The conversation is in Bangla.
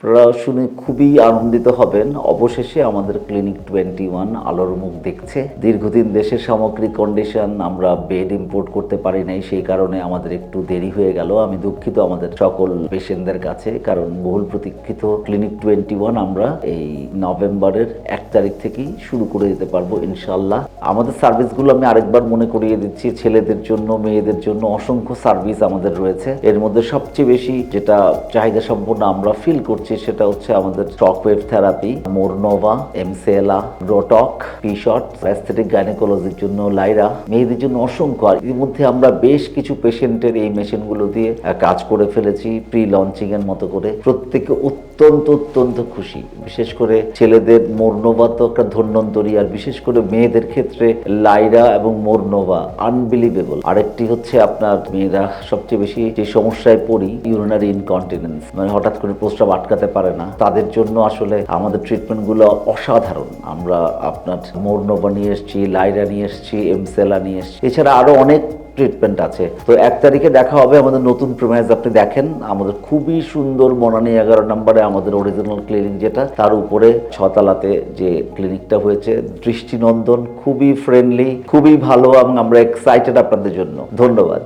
আপনারা শুনে খুবই আনন্দিত হবেন। অবশেষে আমাদের ক্লিনিক টোয়েন্টি ওয়ান আলোর মুখ দেখছে। দীর্ঘদিন দেশের সামগ্রিক কন্ডিশন আমরা বেড ইম্পোর্ট করতে পারি নাই, সেই কারণে আমাদের একটু দেরি হয়ে গেল। আমি দুঃখিত আমাদের সকল পেশেন্টদের কাছে, কারণ বহুল প্রতীক্ষিত ক্লিনিক টোয়েন্টি ওয়ান আমরা এই নভেম্বরের এক তারিখ থেকেই শুরু করে দিতে পারব ইনশাল্লাহ আমাদের সার্ভিসগুলো আমি আরেকবার মনে করিয়ে দিচ্ছি, ছেলেদের জন্য, মেয়েদের জন্য অসংখ্য সার্ভিস আমাদের রয়েছে। এর মধ্যে সবচেয়ে বেশি যেটা চাহিদা সম্পন্ন আমরা ফিল করছি সেটা হচ্ছে আমাদের শক ওয়েভ থেরাপি, মোরনোভা এমসেলা রোটক পিশট অ্যাস্থেটিক গাইনোকোলজির জন্য লাইরা মেয়েদের জন্য অসংখ্য ইতিমধ্যে আমরা বেশ কিছু পেশেন্টের এই মেশিনগুলো দিয়ে কাজ করে ফেলেছি প্রি লঞ্চিং এর মতো করে। প্রত্যেকে অত্যন্ত অত্যন্ত খুশি। বিশেষ করে ছেলেদের মোরনোভা তো একটা ধন্যন্তরী, আর বিশেষ করে মেয়েদের ক্ষেত্রে লাইরা এবং মোরনোভা আনবিলিভেবল আরেকটি হচ্ছে আপনার মেয়েরা সবচেয়ে বেশি যে সমস্যায় পড়ি ইউরিনারি ইনকন্টিনেন্স মানে হঠাৎ করে প্রস্রাব আটকাতে পারে না। তাদের জন্য আসলে আমাদের ট্রিটমেন্টগুলো অসাধারণ। আমরা আপনার মোরনোভা নিয়ে এসেছি, লাইরা নিয়ে এসেছি এমসেলা নিয়ে এসেছি। এছাড়া আরও অনেক ট্রিটমেন্ট আছে। তো এক তারিখে দেখা হবে আমাদের নতুন প্রিমাইজ আপনি দেখেন, আমাদের খুবই সুন্দর মনানি এগারো নম্বরে আমাদের অরিজিনাল ক্লিনিক যেটা, তার উপরে ছতালাতে যে ক্লিনিকটা হয়েছে, দৃষ্টিনন্দন, খুবই ফ্রেন্ডলি খুবই ভালো এবং আমরা এক্সাইটেড আপনাদের জন্য। ধন্যবাদ।